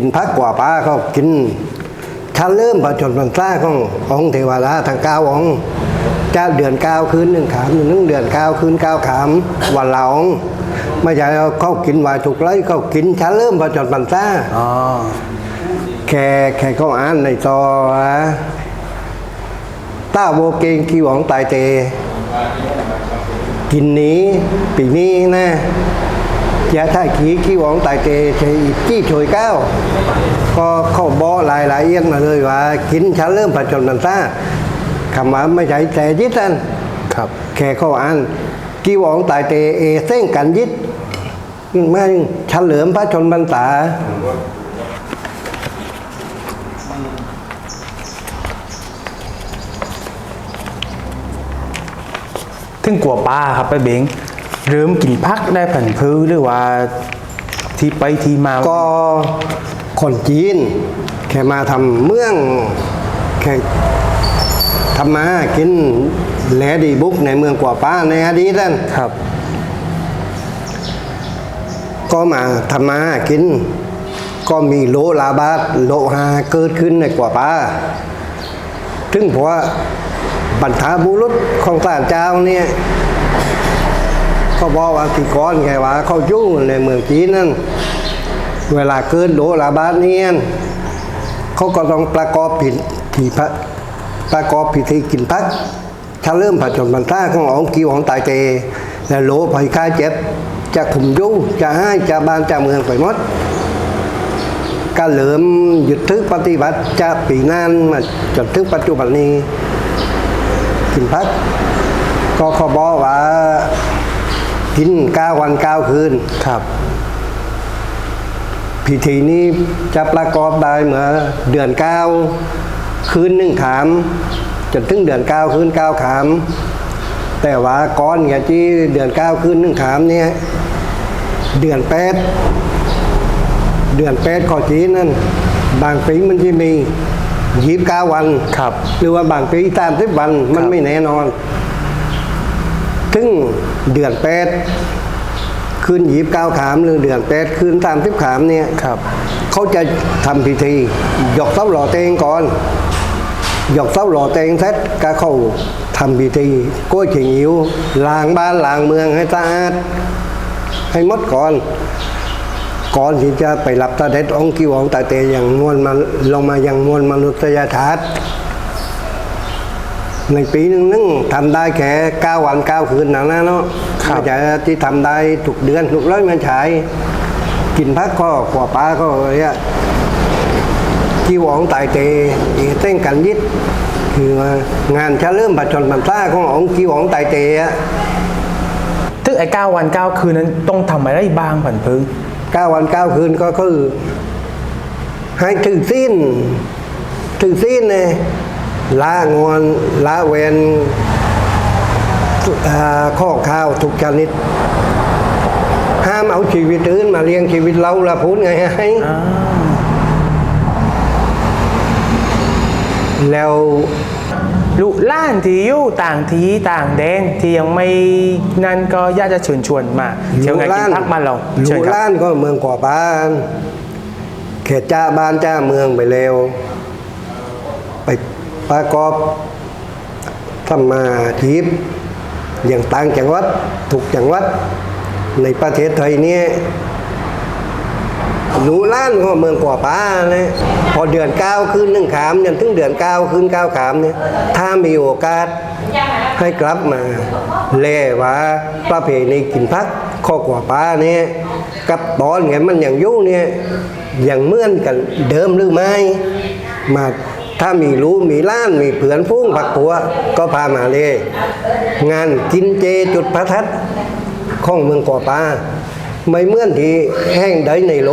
กินพักกว่าป้าเขากินถ้าเริ่มประชนพรรษาขององค์เทวดาทางเก้าองค์จะเดือนเก้าคืนหนึ่งขามหนึ่งเดือนเก้าคืนเก้าขามวันละองค์ไม่ใช่เอาเขากินวายถูกไล่เขากินถ้าเริ่มประชนพรรษาอ๋อแค่แค่เขาอ่านในซอว่าต้าโบเกงกีหวองตายเตกินนี้ปีนี้นะ ยาท่าขีกีหวองตายเตใช้จี้ช่วยเก้าก็เข้าบอหลายหลายเอียนมาเลยว่า กินฉันเริ่มผจญมันซ่าคำว่าไม่ใช่แต่ยิดนั่นครับแค่เขาอ่านกีหวองตายเตเอเส้งกันยิดมาเฉลิมพระชนบรรษาถึงกลัวป้าครับไปเบง เริ่มกินพักได้ผันพื้หรือว่าที่ไปที่มาก็คนจีน แค่มาทำเมืองแค่ทำมากินแหลดีบุกในเมืองกว่าป้าในอดีตนั่นครับ ก็มาทำมากิน ก็มีโลลาบาตโลหาเกิดขึ้นในกว่าป้าถึงเพราะว่าบรรทาบุรุษของศาลเจ้าเนี่ย เขาบอกว่าที่ก้อนแค่ว่า เขาอยู่ในเมืองจีนนั่นเวลาเกิดโลลาบาตเนี่ยเขาก็ต้องประกอบผิดที่พระประกอบพิธีกินพักถ้าเริ่มผจญบรรทาขององค์กิวของตายเตและโลภัยค่าเจ็บจะถุมยุ่จะให้จะบานจะเมืองไปหมดก็เหลิมหยุดทึกปฏิบัติจะปีนานมาจนถึงปัจจุบันนี้กินพักก็ขาบอกว่า กินเก้าวันเก้าคืน ครับ พิธีนี้จะประกอบได้เมื่อเดือนเก้าคืนหนึ่งขามจนถึงเดือนเก้าคืนเก้าขาม แต่ว่าก้อนเนี่ยที่เดือนเก้าคืนหนึ่งขามเนี่ยเดือนแปดเดือนแปดขอจีนนั่นบางปีมันจะมียีบเก้าวัน ครับ หรือว่าบางปีตามสิบวันมันไม่แน่นอน ถึงเดือนแปดคืนยีบเก้าขามหรือเดือนแปดคืนตามสิบขามเนี่ยครับเขาจะทำพิธีหยกเส้าหล่อเตงก่อนหยกเส้าหล่อเตงเสร็จก็เข้าทำพิธีโก้ยเฉียงอิวล้างบ้านล้างเมืองให้สะอาดให้หมดก่อนก่อนที่จะไปรับตาเด็ดองค์กิวองค์ตาเตอย่างมวลมาลงมาอย่างมวลมนุษยชาติ ในปีหนึ่งนึงทำได้แค่เก้าวันเก้าคืนนะนะเนาะครับ ไม่ใช่ที่ทำได้ทุกเดือนทุกร้อยมันฉายกินพักก็กว่าป้าก็เนี่ยกีหวองตายเตเอเต้งกันยิดคือว่างานเฉลิมประชนพรรษาขององค์กีหวองตายเตอะถึงไอ้เก้าวันเก้าคืนนั้นต้องทำอะไรบ้างผันพื้เก้าวันเก้าคืนก็คือ ให้ถึงสิ้น ถึงสิ้นเนี่ย ละงอนละเวนอ่าข้อข้าวทุกชนิด ห้ามเอาชีวิตอื่นมาเลี้ยงชีวิตเราละพูดไงให้อ่าแล้วลูกหล้านที่อยู่ต่างที่ต่างแดนที่ยังไม่นั่นก็อยากจะเชิญชวนมาเที่ยวงานกินพักบ้านเราเชิญลูครับล้านก็เมืองกว่าบ้านเขตจ้าบ้านจ้าเมืองไปเร็วไป ประกอบทำมาชีพอย่างต่างจังหวัดถูกจังหวัด ในประเทศไทยนี่หนูล้านก็เมืองกว่าป้านะพอเดือนเก้าขึ้นหนึ่งขามจนถึงเดือนเก้าขึ้นเก้าขามเนี่ยถ้ามีโอกาสให้กลับมาเล่ว่าประเพณีกินพักข้อกว่าป้าเนี่ยกับตอนไงมันอย่างยุ่เนี่ยอย่างเมื่อนกันเดิมหรือไม่มา ถ้ามีรู้มีล้านมีเผือนฟุ้งผักผัว ก็พามาเลย งานกินเจจุดประทัดของเมืองก่อปลาไม่เมื่อนที่แห้งใดในโล